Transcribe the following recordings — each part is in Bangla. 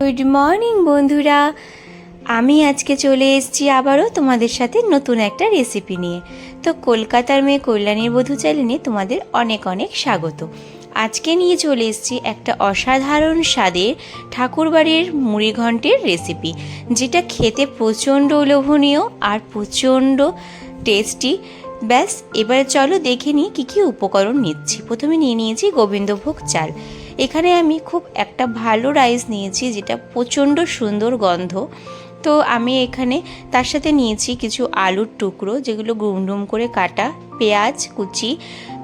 গুড মর্নিং বন্ধুরা। আমি আজকে চলে এসেছি আবারও তোমাদের সাথে নতুন একটা রেসিপি নিয়ে। তো কলকাতার মেয়ে কল্যাণীর বধূ চ্যানেলে তোমাদের অনেক অনেক স্বাগত। আজকে নিয়ে চলে এসেছি একটা অসাধারণ স্বাদের ঠাকুরবাড়ির মুড়িঘণ্টের রেসিপি যেটা খেতে প্রচণ্ড লোভনীয় আর প্রচণ্ড টেস্টি ব্যাস, এবার চলো দেখে নিই কী কী উপকরণ নিচ্ছি। প্রথমে নিয়ে নিয়েছি গোবিন্দভোগ চাল। এখানে আমি খুব একটা ভালো রাইস নিয়েছি, যেটা প্রচণ্ড সুন্দর গন্ধ। তো আমি এখানে তার সাথে নিয়েছি কিছু আলুর টুকরো, যেগুলো গুমডুম করে কাটা, পেঁয়াজ, কুচি।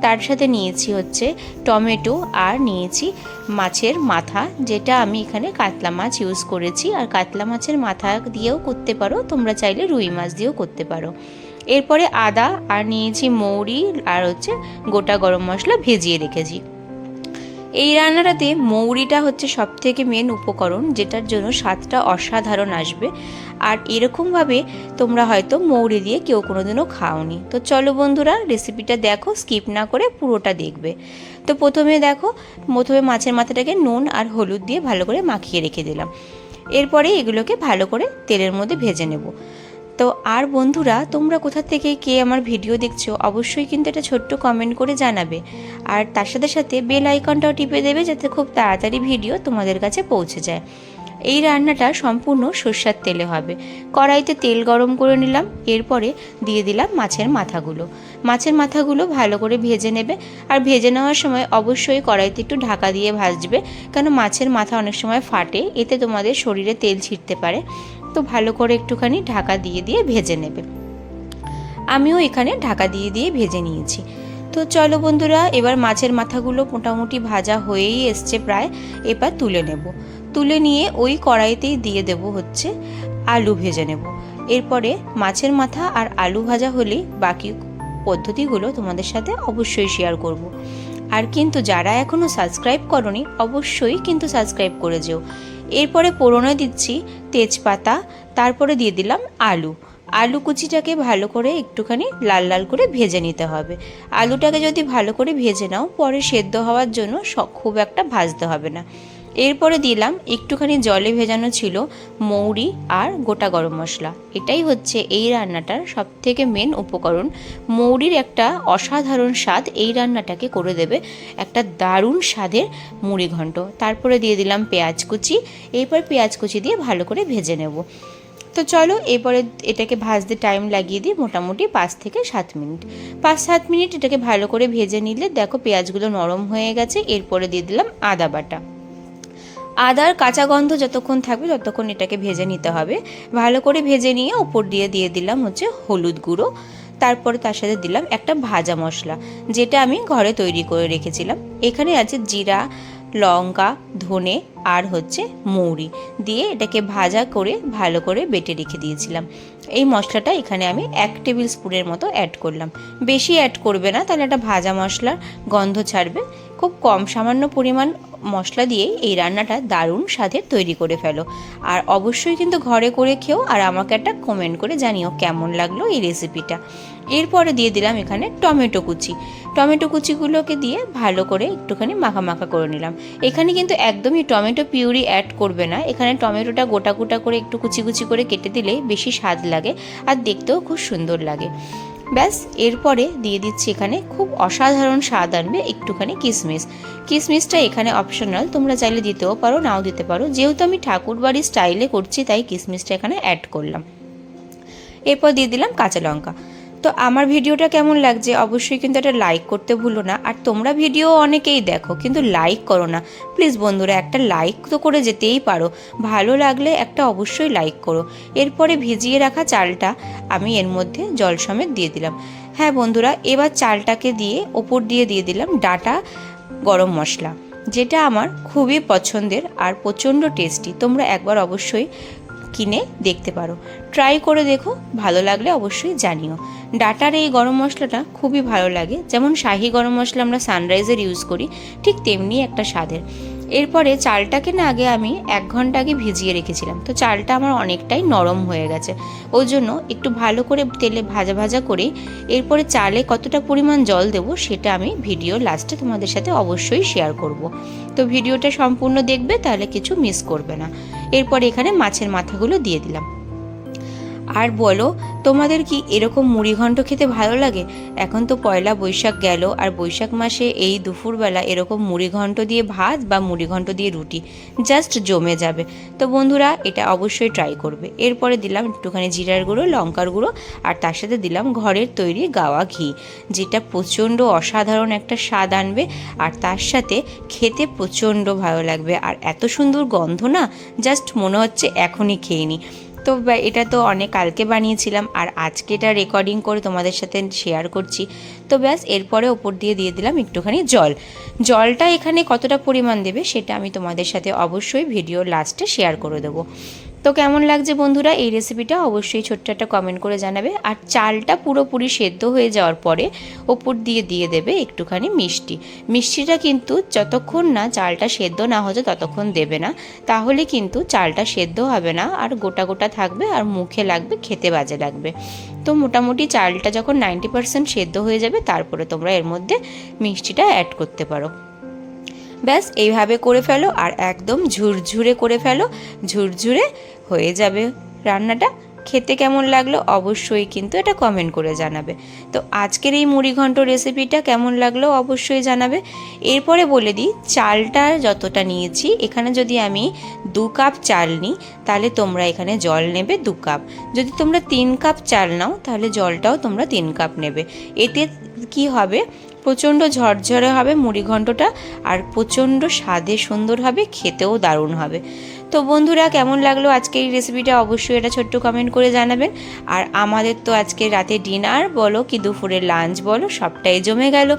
তার সাথে নিয়েছি হচ্ছে টমেটো আর নিয়েছি মাছের মাথা, যেটা আমি এখানে কাতলা মাছ ইউজ করেছি। আর কাতলা মাছের মাথা দিয়েও করতে পারো, তোমরা চাইলে রুই মাছ দিয়েও করতে পারো। এরপরে আদা আর নিয়েছি মৌরি আর হচ্ছে গোটা গরম মশলা ভেজিয়ে রেখেছি। এই রান্নাটাতে মৌরিটা হচ্ছে সব থেকে মেন উপকরণ, যেটার জন্য স্বাদটা অসাধারণ আসবে। আর এরকমভাবে তোমরা হয়তো মৌরি দিয়ে কেউ কোনো কোনোদিনও খাওনি। তো চলো বন্ধুরা রেসিপিটা দেখো স্কিপ না করে পুরোটা দেখবে। তো প্রথমে দেখো, প্রথমে মাছের মাথাটাকে নুন আর হলুদ দিয়ে ভালো করে মাখিয়ে রেখে দিলাম। এরপরে এগুলোকে ভালো করে তেলের মধ্যে ভেজে নেব। তো আর বন্ধুরা, তোমরা কোথা থেকে কে আমার ভিডিও দেখছ, অবশ্যই কিন্তু এটা ছোট্ট কমেন্ট করে জানাবে। আর তার সাথে সাথে বেল আইকনটাও টিপে দেবে যাতে খুব তাড়াতাড়ি ভিডিও তোমাদের কাছে পৌঁছে যায়। এই রান্নাটা সম্পূর্ণ সর্ষার তেলে হবে। কড়াইতে তেল গরম করে নিলাম, এরপরে দিয়ে দিলাম মাছের মাথাগুলো। মাছের মাথাগুলো ভালো করে ভেজে নেবে। আর ভেজে নেওয়ার সময় অবশ্যই কড়াইতে একটু ঢাকা দিয়ে ভাজবে, কেন মাছের মাথা অনেক সময় ফাটে, এতে তোমাদের শরীরে তেল ছিটতে পারে। তো ভালো করে একটুখানি ঢাকা দিয়ে দিয়ে ভেজে নেবে। আমিও এখানে ঢাকা দিয়ে দিয়ে ভেজে নিয়েছি। তো চলো বন্ধুরা, এবার মাছের মাথাগুলো মোটামুটি ভাজা হয়েই এসছে প্রায়, এবার তুলে নেব। তুলে নিয়ে ওই কড়াইতেই দিয়ে দেব হচ্ছে আলু ভেজে নেব। এরপরে মাছের মাথা আর আলু ভাজা হলেই বাকি পদ্ধতিগুলো তোমাদের সাথে অবশ্যই শেয়ার করব। আর কিন্তু যারা এখনও সাবস্ক্রাইব করনি, অবশ্যই কিন্তু সাবস্ক্রাইব করে যেও। এরপরে পোড়নে দিচ্ছি তেজপাতা, তারপরে দিয়ে দিলাম আলু। আলু কুচিটাকে ভালো করে একটুখানি লাল লাল করে ভেজে নিতে হবে। আলুটাকে যদি ভালো করে ভেজে নাও, পরে সেদ্ধ হওয়ার জন্য খুব একটা ভাজতে হবে না। এরপরে দিলাম একটুখানি জলে ভেজানো ছিল মৌরি আর গোটা গরম মশলা। এটাই হচ্ছে এই রান্নাটার সব থেকে মেন উপকরণ। মৌরির একটা অসাধারণ স্বাদ এই রান্নাটাকে করে দেবে একটা দারুণ স্বাদের মুড়ি ঘন্ট। তারপরে দিয়ে দিলাম পেঁয়াজ কুচি, এরপর পেঁয়াজ কুচি দিয়ে ভালো করে ভেজে নেব। তো চলো এরপরে এটাকে ভাজতে টাইম লাগিয়ে দিই মোটামুটি পাঁচ থেকে সাত মিনিট। পাঁচ সাত মিনিট এটাকে ভালো করে ভেজে নিলে দেখো পেঁয়াজগুলো নরম হয়ে গেছে, এরপরে দিয়ে দিলাম আদা বাটা। আদার কাঁচা গন্ধ যতক্ষণ থাকবে ততক্ষণ এটাকে ভেজে নিতে হবে। ভালো করে ভেজে নিয়ে ওপর দিয়ে দিয়ে দিলাম হচ্ছে হলুদ গুঁড়ো। তারপরে তার সাথে দিলাম একটা ভাজা মশলা, যেটা আমি ঘরে তৈরি করে রেখেছিলাম। এখানে আছে জিরা, লঙ্কা, ধনে আর হচ্ছে মৌরি। দিয়ে এটাকে ভাজা করে, ভালো করে বেটে রেখে দিয়েছিলাম। এই মশলাটা এখানে আমি এক টেবিল স্পুনের মতো অ্যাড করলাম। বেশি অ্যাড করবে না, তাহলে একটা ভাজা মশলার গন্ধ ছাড়বে। খুব কম সামান্য পরিমাণ মশলা দিয়েই এই রান্নাটা দারুণ স্বাদের তৈরি করে ফেলো। আর অবশ্যই কিন্তু ঘরে করে খেও আর আমাকে একটা কমেন্ট করে জানিও কেমন লাগল এই রেসিপিটা এরপরে দিয়ে দিলাম এখানে টমেটো কুচি। টমেটো কুচিগুলোকে দিয়ে ভালো করে একটুখানি মাখা মাখা করে নিলাম। এখানে কিন্তু একদমই টমেটো পিউরি অ্যাড করবে না। এখানে টমেটোটা গোটা গোটা করে একটু কুচি কুচি করে কেটে দিলে বেশি স্বাদ লাগে আর দেখতেও খুব সুন্দর লাগে। ব্যাস, এরপরে দিয়ে দিচ্ছি এখানে খুব অসাধারণ স্বাদ আনবে একটুখানি কিশমিশ কিশমিশটা এখানে অপশনাল তোমরা চাইলে দিতেও পারো, নাও দিতে পারো। যেহেতু আমি ঠাকুর বাড়ির স্টাইলে করছি, তাই কিশমিশটা এখানে অ্যাড করলাম। এরপর দিয়ে দিলাম কাঁচা লঙ্কা। তো আমার ভিডিওটা কেমন লাগছে? অবশ্যই কিন্তু একটা লাইক করতে ভুলো না। আর তোমরা ভিডিও অনেকেই দেখো, কিন্তু লাইক করো না। প্লিজ বন্ধুরা, একটা লাইক তো করে যেতেই পারো। ভালো লাগলে একটা অবশ্যই লাইক করো। এরপরে ভিজিয়ে রাখা চালটা আমি এর মধ্যে জল সমেত দিয়ে দিলাম। হ্যাঁ বন্ধুরা, এবার চালটাকে দিয়ে ওপর দিয়ে দিয়ে দিলাম ডাটা গরম মশলা, যেটা আমার খুবই পছন্দের আর প্রচণ্ড টেস্টি তোমরা একবার অবশ্যই কিনে দেখতে পারো। ট্রাই করে দেখো, ভালো লাগলে অবশ্যই জানিও। ডাটার এই গরম মশলাটা খুবই ভালো লাগে। যেমন শাহি গরম মশলা আমরা সানরাইজের ইউজ করি, ঠিক তেমনি একটা স্বাদের। এরপরে চালটাকে না আগে আমি এক ঘণ্টা আগে ভিজিয়ে রেখেছিলাম। তো চালটা আমার অনেকটাই নরম হয়ে গেছে। ওই জন্য একটু ভালো করে তেলে ভাজা ভাজা করে এরপরে চালে কতটা পরিমাণ জল দেবো সেটা আমি ভিডিও লাস্টে তোমাদের সাথে অবশ্যই শেয়ার করব। তো ভিডিওটা সম্পূর্ণ দেখবে, তাহলে কিছু মিস করবে না। এরপর এখানে মাছের মাথাগুলো দিয়ে দিলাম। আর বলো, তোমাদের কি এরকম মুড়িঘণ্ট খেতে ভালো লাগে? এখন তো পয়লা বৈশাখ গেল, আর বৈশাখ মাসে এই দুপুরবেলা এরকম মুড়িঘণ্ট দিয়ে ভাত বা মুড়িঘণ্ট দিয়ে রুটি জাস্ট জমে যাবে। তো বন্ধুরা, এটা অবশ্যই ট্রাই করবে। এরপরে দিলাম একটুখানি জিরার গুঁড়ো, লঙ্কার গুঁড়ো, আর তার সাথে দিলাম ঘরের তৈরি গাওয়া ঘি, যেটা প্রচণ্ড অসাধারণ একটা স্বাদ আনবে, আর তার সাথে খেতে প্রচণ্ড ভালো লাগবে। আর এত সুন্দর গন্ধ না জাস্ট মনে হচ্ছে এখনই খেয়ে নিই তো এটা তো অনেক কালকে বানিয়েছিলাম আর আজকে এটা রেকর্ডিং করে তোমাদের সাথে শেয়ার করছি। তো ব্যাস, এরপরে ওপর দিয়ে দিয়ে দিলাম একটুখানি জল। জলটা এখানে কতটা পরিমাণ দেবে সেটা আমি তোমাদের সাথে অবশ্যই ভিডিও লাস্টে শেয়ার করে দেবো। তো কেমন লাগছে বন্ধুরা? এই রেসিপিটা অবশ্যই ছোট্ট একটা কমেন্ট করে জানাবে। আর চালটা পুরোপুরি সেদ্ধ হয়ে যাওয়ার পরে ওপর দিয়ে দিয়ে দেবে একটুখানি মিষ্টি। মিষ্টিটা কিন্তু যতক্ষণ না চালটা সেদ্ধ না হচ্ছে ততক্ষণ দেবে না। তাহলে কিন্তু চালটা সেদ্ধ হবে না, আর গোটা গোটা থাকবে, আর মুখে লাগবে, খেতে বাজে লাগবে। তো মোটামুটি চালটা যখন নাইনটি পার্সেন্ট সেদ্ধ হয়ে যাবে, তারপরে তোমরা এর মধ্যে মিষ্টিটা অ্যাড করতে পারো। ব্যাস এইভাবে করে ফেলো আর একদম ঝুরঝুরে করে ফেলো ঝুরঝুরে হয়ে যাবে রান্নাটা। খেতে কেমন লাগল অবশ্যই কিন্তু এটা কমেন্ট করে জানাবে। তো আজকের এই মুড়িঘণ্ট রেসিপিটা কেমন লাগল অবশ্যই জানাবে। এরপরে বলে দিই, চালটা যতটা নিয়েছি, এখানে যদি আমি দু কাপ চাল নিই, তাহলে তোমরা এখানে জল নেবে দু কাপ। যদি তোমরা তিন কাপ চাল নাও, তাহলে জলটাও তোমরা তিন কাপ নেবে। এতে কি হবে? প্রচণ্ড ঝরঝরে হবে মুড়িঘণ্টটা আর প্রচণ্ড স্বাদে সুন্দর হবে, খেতেও দারুণ হবে। তো বন্ধুরা, কেমন লাগল আজকের এই রেসিপিটা অবশ্যই এটা ছোট্ট কমেন্ট করে জানাবেন। আর আমাদের তো আজকে রাতে ডিনার বলো কি দুপুরের লাঞ্চ বলো সবটাই জমে গেল।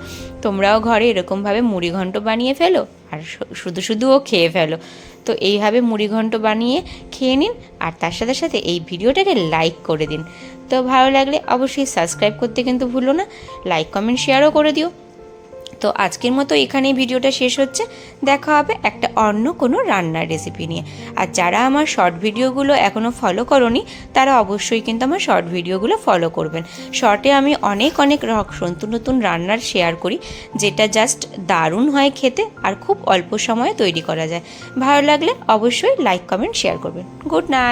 তোমরাও ঘরে এরকমভাবে মুড়িঘণ্ট বানিয়ে ফেলো আর শুধু শুধুও খেয়ে ফেলো। তো এইভাবে মুড়িঘণ্ট বানিয়ে খেয়ে নিন আর তার সাথে সাথে এই ভিডিওটাকে লাইক করে দিন। তো ভালো লাগলে অবশ্যই সাবস্ক্রাইব করতে কিন্তু ভুলো না। লাইক কমেন্ট শেয়ারও করে দিও। তো আজকের মতো এখানেই ভিডিওটা শেষ হচ্ছে। দেখা হবে একটা অন্য কোনো রান্নার রেসিপি নিয়ে। আর যারা আমার শর্ট ভিডিওগুলো এখনও ফলো করনি, তারা অবশ্যই কিন্তু আমার শর্ট ভিডিওগুলো ফলো করবেন। শর্টে আমি অনেক অনেক নতুন নতুন রান্নার শেয়ার করি, যেটা জাস্ট দারুণ হয় খেতে আর খুব অল্প সময়ে তৈরি করা যায়। ভালো লাগলে অবশ্যই লাইক কমেন্ট শেয়ার করবেন। Good night